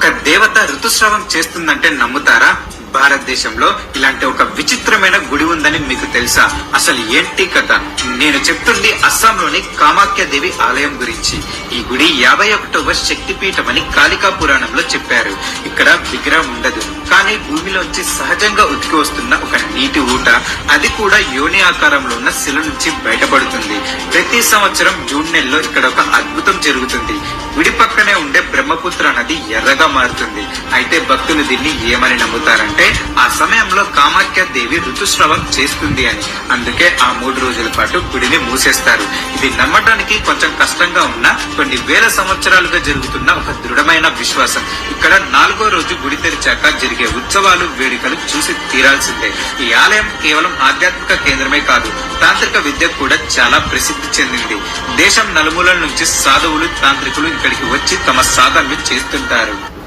ఒక దేవత ఋతుస్రావం చేస్తుందంటే నమ్ముతారా? భారతదేశంలో ఇలాంటి ఒక విచిత్రమైన గుడి ఉందని మీకు తెలుసా? అసలు ఏంటి కథ? నేను చెప్తుంది అస్సాంలోని కామాఖ్య దేవి ఆలయం గురించి. ఈ గుడి యాభై ఒకటవ శక్తిపీఠం అని కాళికా పురాణంలో చెప్పారు. ఇక్కడ విగ్రహం ఉండదు. కానీ భూమిలోంచి సహజంగా ఉతికి వస్తున్న ఒక నీటి ఊట అది కూడా యోని ఆకారంలో ఉన్న శిల నుంచి బయటపడుతుంది. ప్రతి సంవత్సరం జూన్ నెలలో ఇక్కడ ఒక అద్భుతం జరుగుతుంది. గుడి పక్కనే బ్రహ్మపుత్ర నది ఎర్రగా మారుతుంది. అయితే భక్తులు దీన్ని ఏమని నమ్ముతారంటే ఆ సమయంలో కామాఖ్య దేవి ఋతుస్రావం చేస్తుంది అని. అందుకే ఆ మూడు రోజుల పాటు గుడిని మూసేస్తారు. ఇది నమ్మటానికి కొంచెం కష్టంగా ఉన్నా కొన్ని వేల సంవత్సరాలుగా జరుగుతున్న ఒక దృఢమైన విశ్వాసం. ఇక్కడ నాలుగో రోజు గుడి తెరిచాక జరిగే ఉత్సవాలు వేడుకలు చూసి తీరాల్సిందే. ఈ ఆలయం కేవలం ఆధ్యాత్మిక కేంద్రమే కాదు తాంత్రిక విద్య కూడా చాలా ప్రసిద్ధి చెందింది. దేశం నలుమూలల నుంచి సాధువులు తాంత్రికులు ఇక్కడికి వచ్చి తమ సాధనలు చేస్తుంటారు.